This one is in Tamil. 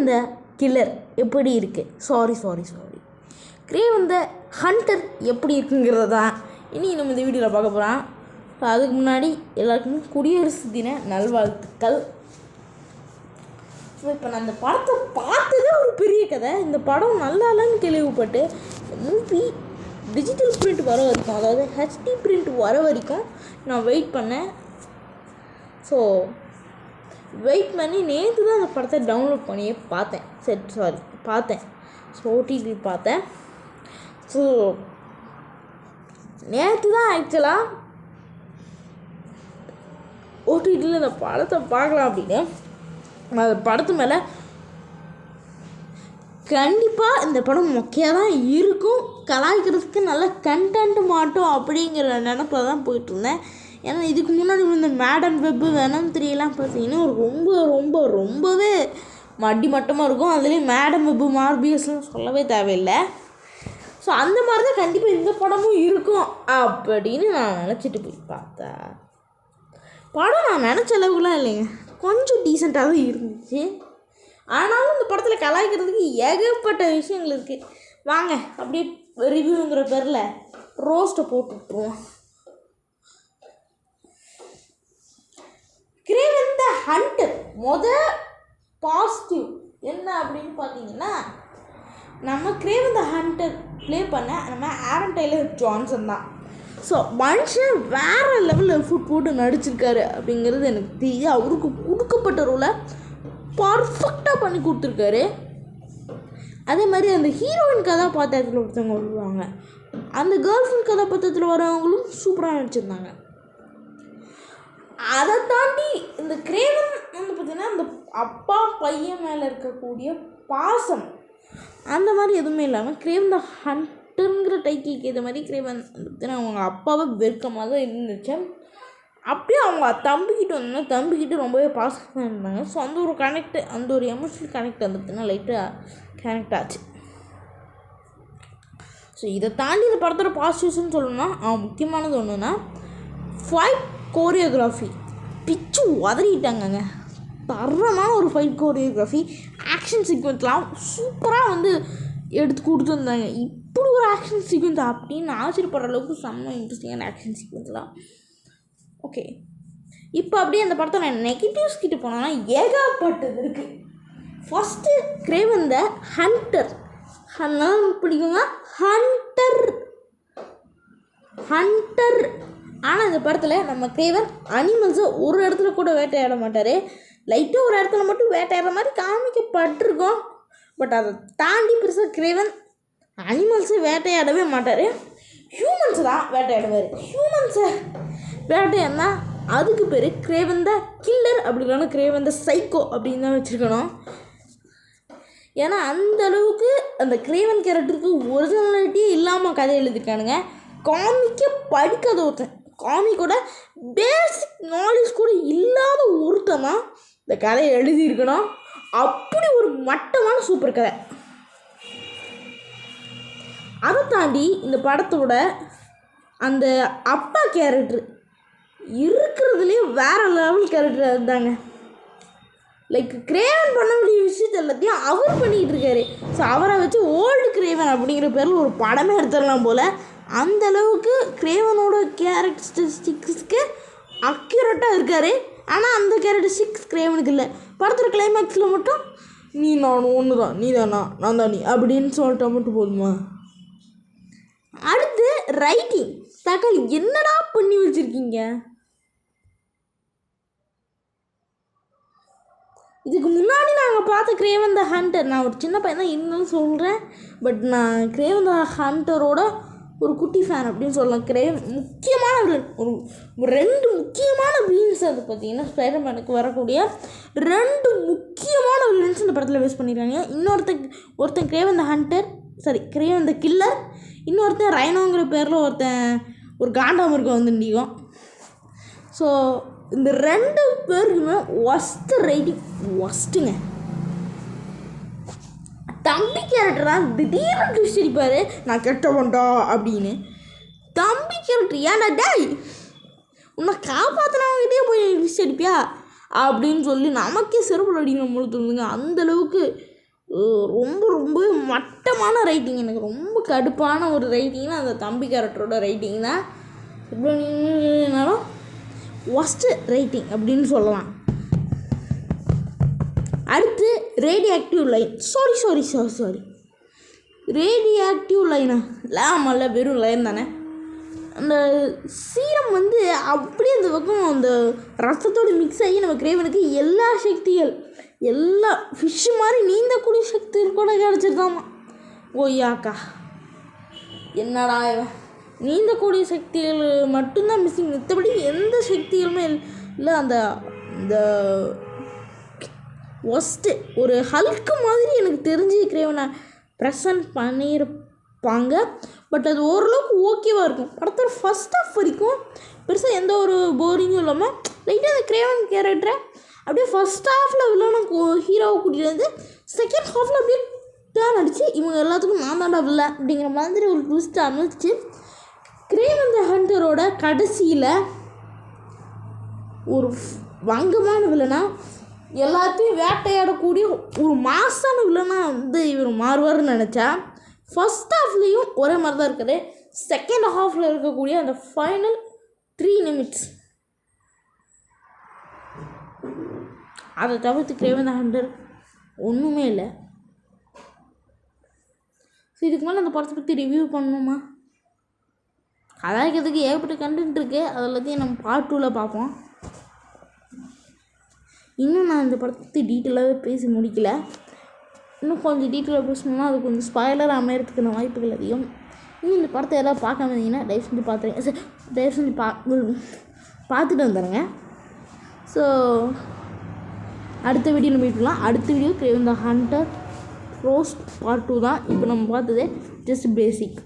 இந்த கில்லர் எப்படி இருக்குது sorry sorry sorry Kraven hunter எப்படி இருக்குங்கிறது தான் இனி நம்ம இந்த வீடியோவில் பார்க்க போகிறோம் அதுக்கு முன்னாடி எல்லாருக்குமே குடியரசு தின நல்வாழ்த்துக்கள். ஸோ இப்போ நான் அந்த படத்தை பார்த்ததே ஒரு பெரிய கதை. இந்த படம் நல்லா இல்லைன்னு கேள்விப்பட்டு மூவி டிஜிட்டல் பிரிண்ட் வர வரைக்கும் அதாவது ஹெச்டி பிரிண்ட் வர வரைக்கும் நான் வெயிட் பண்ணேன். ஸோ வெயிட் பண்ணி நேற்று தான் அந்த படத்தை டவுன்லோட் பண்ணியே பார்த்தேன். சரி சாரி பார்த்தேன். ஸோ ஓடிடி பார்த்தேன். ஸோ நேற்று தான் ஆக்சுவலாக ஓடிடியில் இந்த படத்தை பார்க்கலாம் அப்படின்னு. அந்த படத்து மேலே கண்டிப்பாக இந்த படம் மொக்கையாக தான் இருக்கும். கலாய்க்கிறதுக்கு நல்ல கண்டென்ட் மாட்டோம் அப்படிங்கிற நினப்பில் தான் போயிட்டு இருந்தேன். ஏன்னா இதுக்கு முன்னாடி இந்த மேடம் வெப்பு வேணும் த்ரீலாம் பார்த்தீங்கன்னா ரொம்ப ரொம்ப ரொம்பவே மடி மட்டமாக இருக்கும். அதுலேயும் மேடம் வெப்பு மார்பியஸ்லாம் சொல்லவே தேவையில்லை. ஸோ அந்த மாதிரி தான் கண்டிப்பாக இந்த படமும் இருக்கும் அப்படின்னு நான் நினச்சிட்டு போய் பார்த்தேன். படம் நான் நினச்ச அளவுக்குலாம் இல்லைங்க. கொஞ்சம் டீசெண்டாக தான் இருந்துச்சு. ஆனாலும் இந்த படத்தில் கலாய்க்கிறதுக்கு ஏகப்பட்ட விஷயங்கள் இருக்குது வாங்க அப்படியே ரிவ்யூங்கிற பேரில் ரோஸ்ட்டை போட்டு விட்ருவோம் கிரேவன் முத ஹண்டர் பாசிட்டிவ் என்ன அப்படின்னு பார்த்தீங்கன்னா நம்ம கிரேவன் த ஹண்டர் ப்ளே பண்ண நம்ம ஆரன் டெய்லர் ஜான்சன் தான். ஸோ மனுஷன் வேறு லெவலில் ஃபுட் போட்டு நடிச்சிருக்காரு அப்படிங்கிறது எனக்கு தெரியுது. அவருக்கு கொடுக்கப்பட்ட ரோலை பர்ஃபெக்டாக பண்ணி கொடுத்துருக்காரு. அதே மாதிரி அந்த ஹீரோயின் கதாபாத்திரத்தில் ஒருத்தவங்க வருவாங்க. அந்த கேர்ள் ஃப்ரெண்ட் கதாபாத்திரத்தில் வரவங்களும் சூப்பராக நடிச்சிருந்தாங்க. அதை தாண்டி இந்த கிரேவன் வந்து பார்த்திங்கன்னா இந்த அப்பா பையன் மேலே இருக்கக்கூடிய பாசம். அந்த மாதிரி எதுவுமே இல்லாமல் கிரேவன் த ஹண்டருங்கிற டைட்டிலுக்கு ஏற்ற மாதிரி கிரேவன் பார்த்திங்கன்னா அவங்க அப்பாவை வெறுக்கமாக தான் இருந்துச்சு. அப்படியே அவங்க தம்பிக்கிட்ட வந்தோன்னா தம்பிக்கிட்ட ரொம்பவே பாசமாக இருந்தாங்க. ஸோ அந்த ஒரு கனெக்ட் அந்த ஒரு எமோஷனல் கனெக்ட் வந்து பார்த்திங்கன்னா லைட்டாக கனெக்ட் ஆச்சு. ஸோ இதை தாண்டி இந்த படத்தோட பாசிட்டிவ்ஸ்னு சொல்லணும்னா அவன் முக்கியமானது ஒன்றுனா ஃபைட் கோரியோகிராஃபி பிச்சு உதறிட்டாங்கங்க. தரமான ஒரு ஃபைட் கோரியோகிராஃபி ஆக்ஷன் சீக்வன்ஸ்லாம் சூப்பராக வந்து எடுத்து கொடுத்துருந்தாங்க இப்படி ஒரு ஆக்ஷன் சீக்வன்ஸ் அப்படின்னு ஆச்சரியப்படுற அளவுக்கு செம்ம இன்ட்ரெஸ்டிங்கான ஆக்ஷன் சீக்வன்ஸ்லாம் ஓகே இப்போ அப்படியே அந்த படத்தோட நெகட்டிவ்ஸ் கிட்ட போனோன்னா ஏகப்பட்டது இருக்குது ஃபஸ்ட்டு கிரேவன் த ஹண்டர் நல்லா பிடிக்குங்க ஹண்டர் ஹண்டர் ஆனால் இந்த படத்தில் நம்ம கிரேவன் அனிமல்ஸை ஒரு இடத்துல கூட வேட்டையாட மாட்டார். லைட்டாக ஒரு இடத்துல மட்டும் வேட்டையாடுற மாதிரி காமிக்கப்பட்டிருக்கோம். பட் அதை தாண்டி பெருசாக கிரேவன் அனிமல்ஸை வேட்டையாடவே மாட்டார். ஹியூமன்ஸ் தான் வேட்டையாடுவார். ஹியூமன்ஸை வேட்டையாடினா அதுக்கு பேர் கிரேவன் த கில்லர் அப்படி இல்லைன்னா கிரேவன் த சைக்கோ அப்படின்னு தான் வச்சுருக்கணும். ஏன்னா அந்த அளவுக்கு அந்த கிரேவன் கேரக்டருக்கு ஒரிஜினாலிட்டியே இல்லாமல் கதை எழுதியிருக்கானுங்க காமிக்க படிக்காத ஒருத்தன். காமிக்கோட பேசிக் நாலேஜ் கூட இல்லாத ஒருத்தன் தான் இந்த கதையை எழுதியிருக்கணும் அப்படி ஒரு மட்டமான சூப்பர் கதை. அதை தாண்டி இந்த படத்தோட அந்த அப்பா கேரக்டர் இருக்கிறதுலே வேற லெவல் கேரக்டர் இருந்தாங்க. லைக் கிரேவன் பண்ண வேண்டிய விஷயத்த எல்லாத்தையும் அவர் பண்ணிக்கிட்டு இருக்காரு. ஸோ அவரை வச்சு ஓல்டு கிரேவன் அப்படிங்கிற பேரில் ஒரு படமே எடுத்துடலாம் போல். அந்த அளவுக்கு கிரேவனோட கேரக்டரிஸ்டிக்ஸ்க்கு அக்யூரேட்டாக இருக்கார். ஆனால் அந்த கேரக்டரிஸ்டிக்ஸ் கிரேவனுக்கு இல்லை. படத்தில் கிளைமேக்ஸில் மட்டும் நீ நான் ஒன்று தான் நீ தானா? நான் தான் நீ. அப்படின்னு சொல்லிட்டா மட்டும் போதுமா? அடுத்து ரைட்டிங் தக்காளி என்னடா பண்ணி வச்சுருக்கீங்க? இதுக்கு முன்னாடி நாங்கள் பார்த்த கிரேவன் த ஹண்டர். நான் ஒரு சின்ன பையன் தான் இருந்தாலும் சொல்கிறேன் பட் நான் கிரேவன் த ஹண்டரோட ஒரு குட்டி ஃபேன் அப்படின்னு சொல்லலாம் கிரே முக்கியமான ஒரு ஒரு ரெண்டு முக்கியமான வில்லன்ஸ் அது பார்த்தீங்கன்னா ஸ்பைடர்மேனுக்கு வரக்கூடிய ரெண்டு முக்கியமான வில்லன்ஸ் இந்த படத்தில் வேஸ்ட் பண்ணியிருக்காங்க இன்னொருத்தன் ஒருத்தன் கிரேவ் அந்த ஹண்டர் சாரி கிரேவ் அந்த கில்லர் இன்னொருத்தன் ரைனோங்கிற பேரில் ஒருத்தன் ஒரு காண்டாமிருகம் வந்து நிற்கும் ஸோ இந்த ரெண்டு பேருக்குமே ஒஸ்ட் ரைட்டிங் ஒஸ்ட்டுங்க தம்பி கேரக்டர் தான் திடீர்னு ட்விஸ்ட் அடிப்பார் நான் கெட்டவன்டா அப்படின்னு தம்பி கேரக்டர் ஏன்டா டேய் உன்னை காப்பாற்றினவங்கிட்டே போய் ட்விஸ்ட் அடிப்பியா அப்படின்னு சொல்லி நமக்கே செருப்பு அடிக்கணும் முழுத்துருந்துங்க அந்தளவுக்கு ரொம்ப ரொம்ப மட்டமான ரைட்டிங் எனக்கு ரொம்ப கடுப்பான ஒரு ரைட்டிங்னா அந்த தம்பி கேரக்டரோட ரைட்டிங் தான் எப்படினாலும் ஒஸ்ட்டு ரைட்டிங் அப்படின்னு சொல்லலாம் அடுத்து radioactive line sorry sorry sorry sorry radioactive லைனா இல்லை ஆமாம்ல வெறும் லைன் தானே. அந்த சீரம் வந்து அப்படியே அந்த பக்கம் அந்த ரத்தத்தோடு மிக்ஸ் ஆகி நம்ம கிரேவனுக்கு எல்லா சக்திகள் எல்லா ஃபிஷ்ஷு மாதிரி நீந்தக்கூடிய சக்தி கூட கிடச்சிருந்தாமா ஓய்யாக்கா என்னடா இவன்? நீந்தக்கூடிய சக்திகள் மட்டும்தான் மிஸ்ஸிங் மற்றபடி எந்த சக்திகளுமே இல்லை. அந்த இந்த ஒஸ்ட்டு ஒரு ஹல்க்கு மாதிரி எனக்கு தெரிஞ்சு கிரேவனை ப்ரெசன்ட் பண்ணியிருப்பாங்க. பட் அது ஓரளவுக்கு ஓகேவாக இருக்கும். படத்தோட ஃபஸ்ட் ஆஃப் வரைக்கும் பெருசாக எந்த ஒரு போரிங்கும் இல்லாமல் லைட்டாக அந்த கிரேவன் கேரக்டரை அப்படியே ஃபஸ்ட் ஹாஃபில் வில்லனை ஹீரோவை கூட்டிகிட்டு வந்து செகண்ட் ஹாஃபில் அப்படியே டேர்ன் அடித்து இவங்க எல்லாத்துக்கும் நான் தாண்டா வில்ல அப்படிங்கிற மாதிரி ஒரு ட்விஸ்ட் அமைச்சு கிரேவன் த ஹண்டரோட கடைசியில் ஒரு வங்கமான வில்லனா எல்லாத்தையும் வேட்டையாடக்கூடிய ஒரு மாசான வில்லனாக வந்து இவர் மாறுவார்னு நினச்சா ஃபஸ்ட் ஹாஃப்லேயும் ஒரே மாதிரி தான் இருக்குது செகண்ட் ஹாஃபில் இருக்கக்கூடிய அந்த ஃபைனல் த்ரீ நிமிட்ஸ் அதை தவிர்த்து கிரேவன் ஹண்டர் ஒன்றுமே இல்லை. ஸோ இதுக்கு மேலே அந்த படத்தை பற்றி ரிவ்யூ பண்ணணுமா? கலாய்க்கிறதுக்கு ஏகப்பட்ட கண்டென்ட் இருக்குது அது எல்லாத்தையும் நம்ம பார்ட் டூவில் பார்ப்போம். இன்னும் நான் இந்த படத்தை பற்றி டீட்டெயிலாகவே பேசி முடிக்கல. இன்னும் கொஞ்சம் டீட்டெயிலாக பேசணும்னா அது கொஞ்சம் ஸ்பாய்லர் அமையறதுக்கான வாய்ப்புகள் அதிகம். இன்னும் இந்த படத்தை எல்லாம் பார்க்காம இருந்தீங்கன்னா தயவு செஞ்சு பார்த்துருங்க. சரி தயவு செஞ்சு பா பார்த்துட்டு வந்துடுங்க. ஸோ அடுத்த வீடியோ நம்ம பண்ணலாம். அடுத்த video Kraven the hunter roast part two தான். இப்போ நம்ம பார்த்தது ஜஸ்ட் பேசிக்